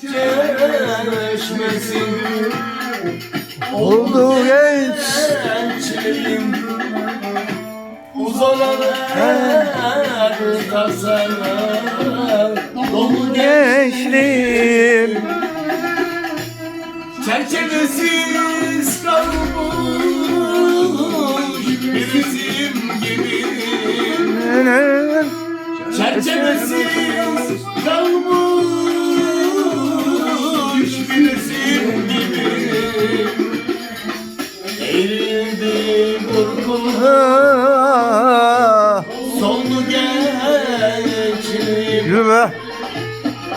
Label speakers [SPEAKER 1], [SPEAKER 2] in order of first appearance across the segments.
[SPEAKER 1] Çeşmesi
[SPEAKER 2] Oldu genç.
[SPEAKER 1] Gençliğim Uzanan her tasalar Dolu
[SPEAKER 2] gençliğim.
[SPEAKER 1] Çerçevesiz kalmış bir resim gibi. Çerçevesiz kalmış Eğrildi korkulu
[SPEAKER 2] Ah,
[SPEAKER 1] soldu gençliğim
[SPEAKER 2] Yürü be.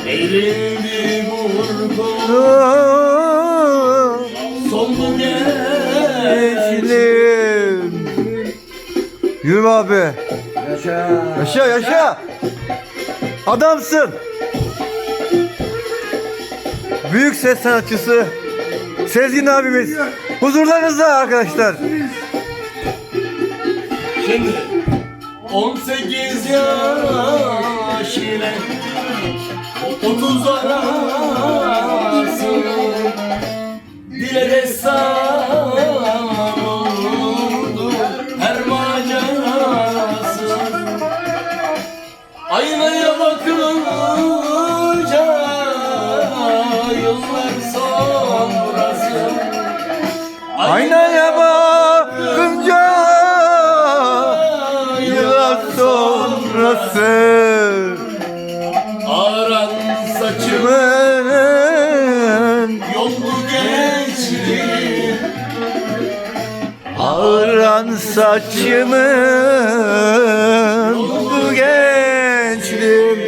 [SPEAKER 1] Eğrildi korkulu
[SPEAKER 2] Ah,
[SPEAKER 1] soldu gençliğim
[SPEAKER 2] Gençliğim Yürü be abi. Yaşa yaşa. Adamsın. Büyük ses sanatçısı Sezgin abimiz Huzurlarınızda arkadaşlar.
[SPEAKER 1] Şimdi 18 yaş ile 30 arası Dile destan
[SPEAKER 2] sonrası
[SPEAKER 1] Aran saçımı
[SPEAKER 2] Ben
[SPEAKER 1] yol bu gençliğim.
[SPEAKER 2] Ağıran saçımın Bu gençliğim.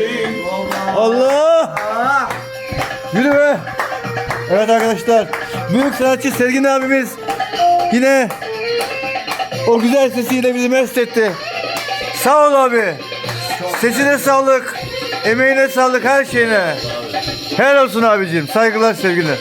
[SPEAKER 2] Allah! Yürü be. Evet arkadaşlar Büyük sanatçı Sergin abimiz Yine O güzel sesiyle bizi mest etti. Sağ ol abi Sesine sağlık Emeğine sağlık her şeyine. Helal olsun abicim Saygılar sevgiler